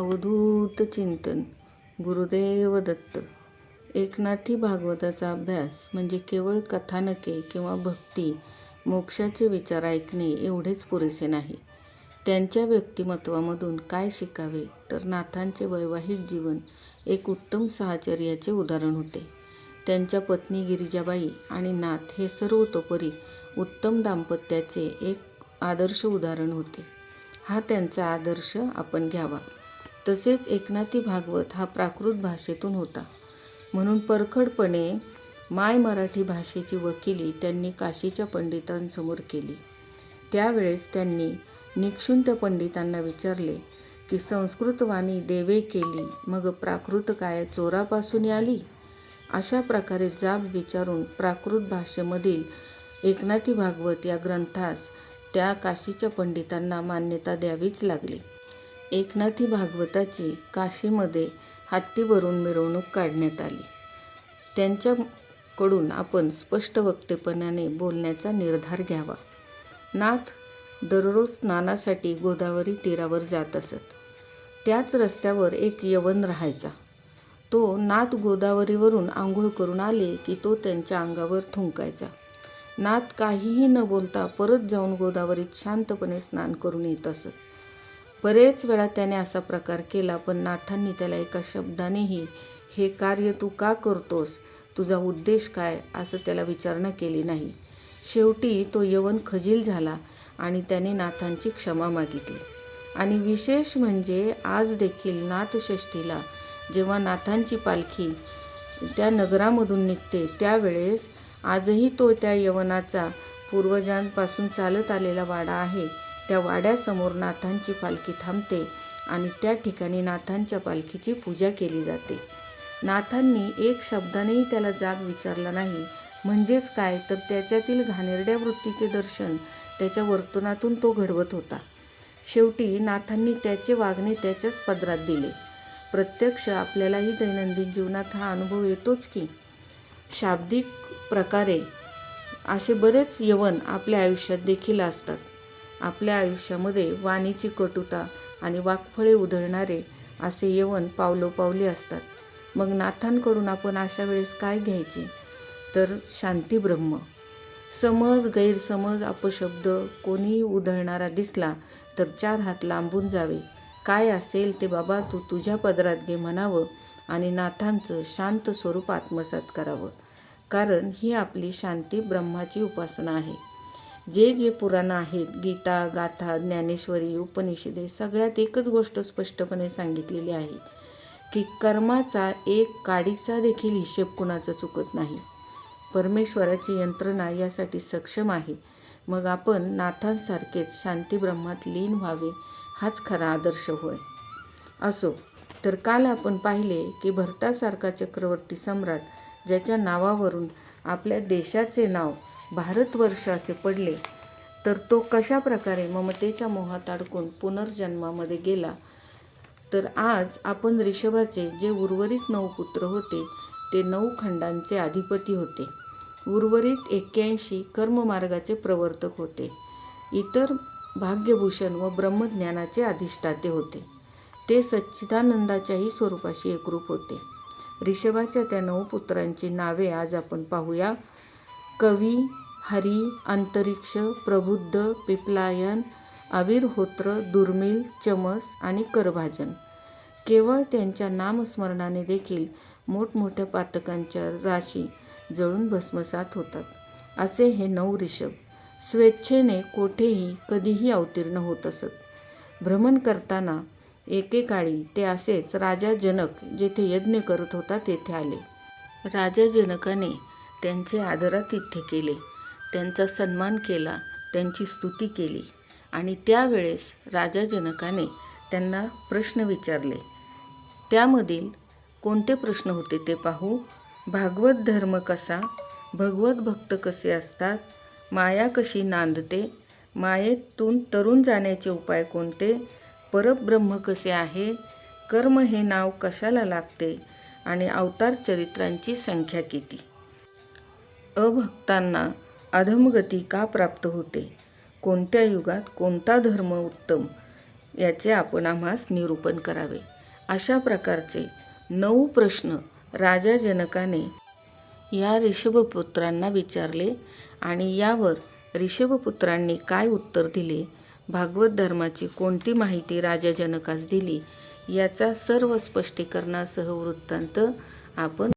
अवधूत चिंतन. गुरुदेव दत्त. एकनाथी भागवताचा अभ्यास म्हणजे केवळ कथानके किंवा भक्ती मोक्षाचे विचार ऐकणे एवढेच पुरेसे नाही. त्यांच्या व्यक्तिमत्वामधून काय शिकावे तर नाथांचे वैवाहिक जीवन एक उत्तम साहचर्याचे उदाहरण होते. त्यांच्या पत्नी गिरिजाबाई आणि नाथ हे सर्वतोपरी उत्तम दाम्पत्याचे एक आदर्श उदाहरण होते. हा त्यांचा आदर्श आपण घ्यावा. तसेच एकनाथी भागवत हा प्राकृत भाषेतून होता. म्हणून परखडपणे माय मराठी भाषेची वकिली त्यांनी काशीच्या पंडितांसमोर केली. त्यावेळेस त्यांनी निक्षुंत पंडितांना विचारले की संस्कृतवाणी देवे केली मग प्राकृत काय चोरापासून आली अशा प्रकारे जाब विचारून प्राकृत भाषेमधील एकनाथी भागवत या ग्रंथास त्या काशीच्या पंडितांना मान्यता द्यावीच लागली. एकनाथी भागवताची काशीमध्ये हत्तीवरून मिरवणूक काढण्यात आली. त्यांच्याकडून आपण स्पष्ट वक्तेपणाने बोलण्याचा निर्धार घ्यावा. नाथ दररोज स्नानासाठी गोदावरी तीरावर जात असत. त्याच रस्त्यावर एक यवन राहायचा. तो नाथ गोदावरीवरून आंघोळ करून आले की तो त्यांच्या अंगावर थुंकायचा. नाथ काहीही न बोलता परत जाऊन गोदावरीत शांतपणे स्नान करून येत असत. बरेच वेळा त्याने असा प्रकार केला पण नाथांनी त्याला एका शब्दानेही हे कार्य तू का करतोस? तुझा उद्देश काय? असं त्याला विचारणा केली नाही. शेवटी तो यवन खजील झाला आणि त्याने नाथांची क्षमा मागितली. आणि विशेष म्हणजे आज देखील नाथषष्ठीला जेव्हा नाथांची पालखी त्या नगरामधून निघते त्यावेळेस आजही तो त्या यवनाचा पूर्वजांपासून चालत आलेला वाडा आहे. त्या वाड्यासमोर नाथांची पालखी थांबते आणि त्या ठिकाणी नाथांच्या पालखीची पूजा केली जाते. नाथांनी एक शब्दानेही त्याला जाब विचारला नाही. म्हणजेच काय? तर त्याच्यातील घाणेरड्या वृत्तीचे दर्शन त्याच्या वर्तनातून तो घडवत होता. शेवटी नाथांनी त्याचे वागणे त्याच्याच पदरात दिले. प्रत्यक्ष आपल्यालाही दैनंदिन जीवनात हा अनुभव येतोच की शाब्दिक प्रकारे असे बरेच यवन आपल्या आयुष्यात देखील असतात. आपल्या आयुष्यामध्ये वाणीची कटुता आणि वाकफळे उधळणारे असे येवन पावलोपावली असतात. मग नाथांकडून आपण अशा वेळेस काय घ्यायचे? तर शांती ब्रह्म समज गैरसमज अपशब्द कोणीही उधळणारा दिसला तर चार हात लांबून जावे. काय असेल ते बाबा तू तुझ्या पदरात घे म्हणावं आणि नाथांचं शांत स्वरूप आत्मसात करावं. कारण ही आपली शांती ब्रह्माची उपासना आहे. जे जे पुराणं आहेत गीता गाथा ज्ञानेश्वरी उपनिषदे सगळ्यात एकच गोष्ट स्पष्टपणे सांगितलेली आहे की कर्माचा एक काडीचा देखील हिशेब कुणाचा चुकत नाही. परमेश्वराची यंत्रणा यासाठी सक्षम आहे. मग आपण नाथांसारखेच शांती ब्रह्मात लीन व्हावे हाच खरा आदर्श होय. असो तर काल आपण पाहिले की भरतासारखा चक्रवर्ती सम्राट ज्याच्या नावावरून आपल्या देशाचे नाव भारतवर्ष असे पडले तर तो कशा प्रकारे ममतेच्या मोहात अडकून पुनर्जन्मामध्ये गेला? तर आज आपण रिषभाचे जे उर्वरित नऊ पुत्र होते ते नऊ खंडांचे अधिपती होते. उर्वरित एक्क्याऐंशी कर्ममार्गाचे प्रवर्तक होते. इतर भाग्यभूषण व ब्रह्मज्ञानाचे अधिष्ठाते होते. ते सच्चिदानंदाच्याही स्वरूपाशी एकरूप होते. रिषभाच्या त्या नऊ पुत्रांची नावे आज आपण पाहूया. कवी हरी अंतरिक्ष प्रबुद्ध पिपलायन आविर्होत्र दुर्मिळ चमस आणि करभाजन. केवळ त्यांच्या नामस्मरणाने देखील मोठमोठ्या पातकांच्या राशी जळून भस्मसात होतात. असे हे नऊ ऋषभ. स्वेच्छेने कोठेही कधीही अवतीर्ण होत असत. भ्रमण करताना एकेकाळी ते असेच राजा जनक जेथे यज्ञ करत होता तेथे आले. राजा जनकाने त्यांचे आदरातिथ्य केले. त्यांचा सन्मान केला त्यांची स्तुती केली आणि त्यावेळेस राजा जनकाने त्यांना प्रश्न विचारले. त्यामधील कोणते प्रश्न होते ते पाहू. भागवत धर्म कसा भगवत भक्त कसे असतात माया कशी नांदते मायेतून तरुण जाण्याचे उपाय कोणते परब्रह्म कसे आहे कर्म हे नाव कशाला लागते आणि अवतार चरित्रांची संख्या किती? अभक्तांना अधमगती का प्राप्त होते? कोणत्या युगात कोणता धर्म उत्तम? याचे आपण आम्हास निरूपण करावे. अशा प्रकारचे नऊ प्रश्न राजा जनकाने या ऋषभपुत्रांना विचारले आणि यावर ऋषभपुत्रांनी काय उत्तर दिले? भागवत धर्माची कोणती माहिती राजा जनकास दिली? याचा सर्व स्पष्टीकरणासह वृत्तांत आपण